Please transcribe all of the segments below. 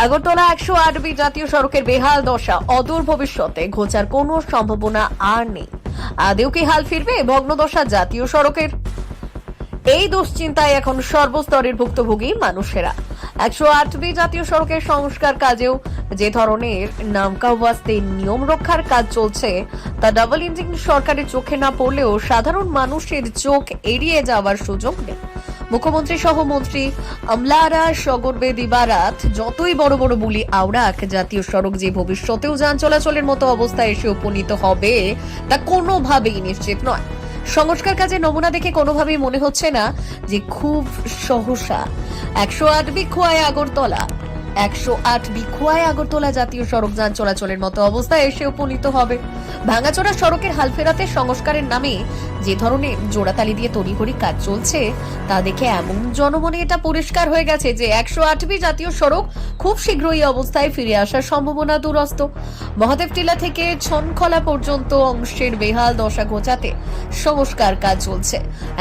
আগরতলা একশো আট বি জাতীয় সড়কের বেহাল দশা, অদূর ভবিষ্যতে ঘোচার কোনো সম্ভাবনা আর নেই। আদেও কি হাল ফিরবে ভগ্নদশা জাতীয় সড়কের? এই দুশ্চিন্তায় এখন সর্বস্তরের ভুক্তভোগী মানুষেরা। একশো আট বি জাতীয় সড়কের সংস্কার কাজেও যে ধরনের নামকাওয়াস্তে নিয়ম রক্ষার কাজ চলছে, তা ডাবল ইঞ্জিন সরকারের চোখে না পড়লেও সাধারণ মানুষের চোখ এড়িয়ে যাওয়ার সুযোগ নেই। মুখ্যমন্ত্রী সহ মন্ত্রী আমলারা সগর্বে দিবারাত, যতই বড় বড় বুলি আওড়াক, জাতীয় সড়ক যে ভবিষ্যতেও যান চলাচলের মতো অবস্থায় এসে উপনীত হবে, তা কোনোভাবেই নিশ্চিত নয়। সংস্কার কাজে নমুনা দেখে কোনোভাবেই মনে হচ্ছে না যে খুব সহসা। একশো আট বিখুয়ায় আগরতলা, একশো আট বিখুয়ায় আগরতলা জাতীয় সড়ক যান চলাচলের মতো অবস্থায় এসে উপনীত হবে। ভাঙাচোরা সড়কের হাল ফেরাতে সংস্কারের নামে যে ধরনের জোড়াতালি দিয়ে তড়িঘড়ি কাজ চলছে, তা দেখে এমন জনমনে এটা পরিষ্কার হয়ে গেছে যে একশো আটবি জাতীয় সড়ক খুব শীঘ্রই অবস্থায় ফিরে আসার সম্ভাবনা দুরস্ত। মহাদেব টিলা থেকে ছনখলা পর্যন্ত অংশের বেহাল দশা ঘোচাতে সংস্কার কাজ চলছে।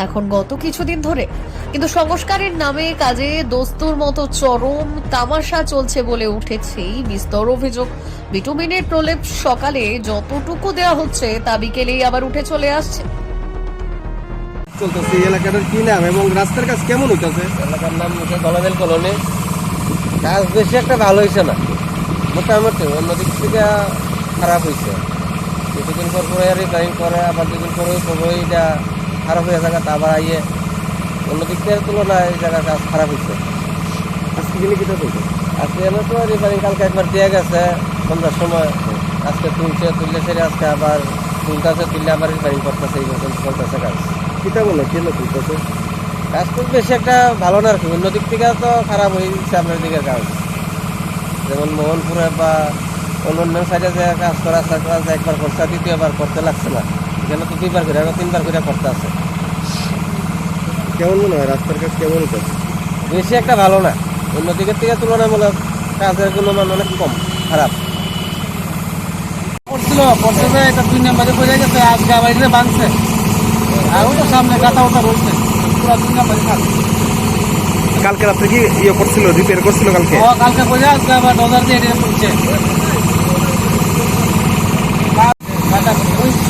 এখন গত কিছুদিন ধরে কিন্তু সংস্কারের নামে কাজে দস্তুর মতো চরম তামাশা চলছে বলে উঠেছে বিস্তর অভিযোগ। ভিটামিনের প্রলেপ সকালে যতটুকু দেওয়া হচ্ছে তা বিকেলেই আবার উঠে চলে আসছে। চলতেছে এই এলাকাটার কি নাম এবং রাস্তার কাজ কেমন হইতেছে? এলাকার নাম হচ্ছে দলাবেল কলোনি। কাজ বেশি একটা ভালো হয়েছে না। মোটামুটি অন্যদিক থেকে খারাপ হয়েছে কিছুদিন পর পরে রিপেয়ারিং করে আবার দুদিন পরে পরে এটা খারাপ হয়ে তা আবার আইয়ে। অন্যদিক থেকে তুলনায় এই জায়গার কাজ খারাপ হয়েছে আজকে গেলে কিটা চলছে আজকে এনে তো রিপেয়ারিং কালকে একবার দিয়ে গেছে সন্ধ্যার সময়। আজকে তুলছে তুললে সেরে আজকে আবার তুলতেছে তুললে আবার রিপেয়ারিং করতেছে এই পর্যন্ত চলতেছে কাজ। কিটা বলে কেন চলতেছে কাজ খুব বেশি একটা ভালো না আর কি। অন্য দিক থেকে তো খারাপ হয়ে গেছে আপনার দিকের কাজ যেমন মোহনপুরে বা অন্য অন্য সাইডে যে কাজ করা কাজ একবার করছে দ্বিতীয়বার করতে লাগছে না। এখানে তো দুইবার করে এখন তিনবার করে করতে আছে। কেমন মনে হয় রাস্তার কাজ কেমন হইতেছে বেশি একটা ভালো না। অন্য দিকের থেকে তুলনামূলক কাজের গুণমান অনেক কম খারাপ। পড়ছিল পড়ছে এটা দুই নাম্বারে পড়ে গেছে আজকে আবার এটা ভাঙছে আর তো সামনে গাতা ওটা রয়েছে পুরো দুই নাম্বারে কাজ কালকে রাত্রে কি ইয়ে করছিল রিপেয়ার করছিল কালকে? কালকে বোঝা আজকে আবার ডজার দিয়ে পড়ছে গাতা পড়ছে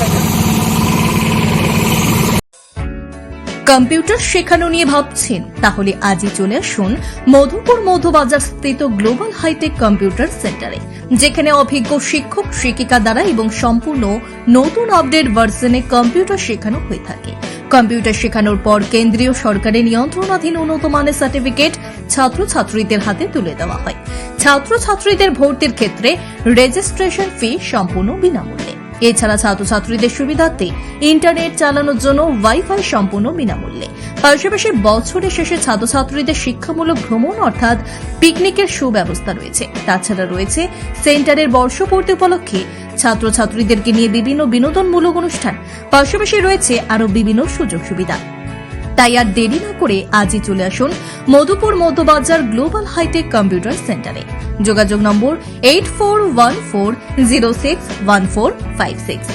কম্পিউটার শেখানো নিয়ে ভাবছেন। তাহলে আজই চলে আসুন মধুপুর মধুবাজার স্থিত গ্লোবাল হাইটেক কম্পিউটার সেন্টারে, যেখানে অভিজ্ঞ শিক্ষক, শিক্ষিকা দ্বারা এবং সম্পূর্ণ নতুন আপডেট ভার্সনে কম্পিউটার শেখানো হয়ে থাকে। কম্পিউটার শেখানোর পর কেন্দ্রীয় সরকারের নিয়ন্ত্রণাধীন উন্নত মানের সার্টিফিকেট ছাত্রছাত্রীদের হাতে তুলে দেওয়া হয়। ছাত্রছাত্রীদের ভর্তির ক্ষেত্রে রেজিস্ট্রেশন ফি সম্পূর্ণ বিনামূল্যে। এছাড়া ছাত্রছাত্রীদের সুবিধার্থে ইন্টারনেট চালানোর জন্য ওয়াইফাই সম্পূর্ণ বিনামূল্যে। পাশাপাশি বছরের শেষে ছাত্রছাত্রীদের শিক্ষামূলক ভ্রমণ অর্থাৎ পিকনিকের সুব্যবস্থা রয়েছে। তাছাড়া রয়েছে সেন্টারের বর্ষপূর্তি উপলক্ষে ছাত্রছাত্রীদেরকে নিয়ে বিভিন্ন বিনোদনমূলক অনুষ্ঠান। পাশাপাশি রয়েছে আরও বিভিন্ন সুযোগ সুবিধা। তাই আর দেরি না করে আজই চলে আসুন Madhupur Madhyabazar global hitech computer সেন্টারে। যোগাযোগ নম্বর eight four one four zero six one four five six.